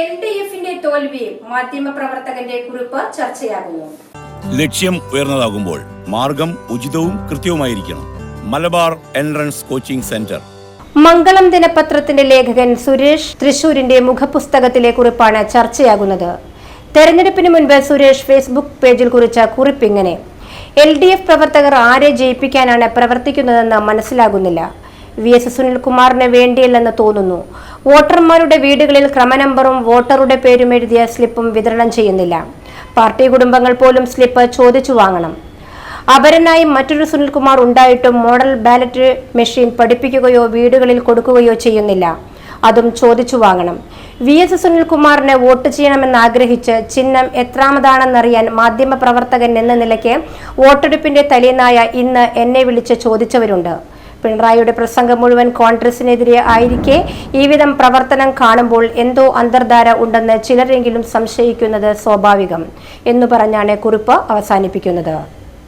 L D എഫിന്റെ തോൽവി മാധ്യമപ്രവർത്തകന്റെ കുറിപ്പ് ചർച്ചയാകുന്നു. ലക്ഷ്യം ഉയർന്നതാകുമ്പോൾ മാർഗം ഉചിതവും കൃത്യവുമായിരിക്കണം. Malabar entrance coaching centre. Mangalam ദിനപത്രത്തിന്റെ ലേഖകൻ സുരേഷ് തൃശൂരിന്റെ മുഖപുസ്തകത്തിലെ കുറിപ്പാണ് ചർച്ചയാകുന്നത്. തെരഞ്ഞെടുപ്പിന് മുൻപ് സുരേഷ് ഫേസ്ബുക്ക് പേജിൽ കുറിച്ച കുറിപ്പ് ഇങ്ങനെ എൽ ഡി എഫ് പ്രവർത്തകർ ആരെ ജയിപ്പിക്കാനാണ് പ്രവർത്തിക്കുന്നതെന്ന് മനസ്സിലാകുന്നില്ല. വി എസ് സുനിൽകുമാറിന് വേണ്ടിയല്ലെന്ന് തോന്നുന്നു. വോട്ടർമാരുടെ വീടുകളിൽ ക്രമനമ്പറും വോട്ടറുടെ പേരും എഴുതിയ സ്ലിപ്പും വിതരണം ചെയ്യുന്നില്ല. പാർട്ടി കുടുംബങ്ങൾ പോലും സ്ലിപ്പ് ചോദിച്ചു വാങ്ങണം. അപരനായി മറ്റൊരു സുനിൽകുമാർ ഉണ്ടായിട്ടും മോഡൽ ബാലറ്റ് മെഷീൻ പഠിപ്പിക്കുകയോ വീടുകളിൽ കൊടുക്കുകയോ ചെയ്യുന്നില്ല. അതും ചോദിച്ചു വാങ്ങണം. വി എസ് സുനിൽകുമാറിന് വോട്ട് ചെയ്യണമെന്ന് ആഗ്രഹിച്ച് ചിഹ്നം എത്രാമതാണെന്നറിയാൻ മാധ്യമപ്രവർത്തകൻ എന്ന നിലയ്ക്ക് വോട്ടെടുപ്പിന്റെ തലേന്നായ ഇന്ന് എന്നെ വിളിച്ച് ചോദിച്ചവരുണ്ട്. പിണറായിയുടെ പ്രസംഗം മുഴുവൻ കോൺഗ്രസിനെതിരെ ആയിരിക്കെ. ഈ വിധം പ്രവർത്തനം കാണുമ്പോൾ എന്തോ അന്തർധാര ഉണ്ടെന്ന് ചിലരെങ്കിലും സംശയിക്കുന്നത് സ്വാഭാവികം. എന്നു പറഞ്ഞാണ് കുറിപ്പ് അവസാനിപ്പിക്കുന്നത്.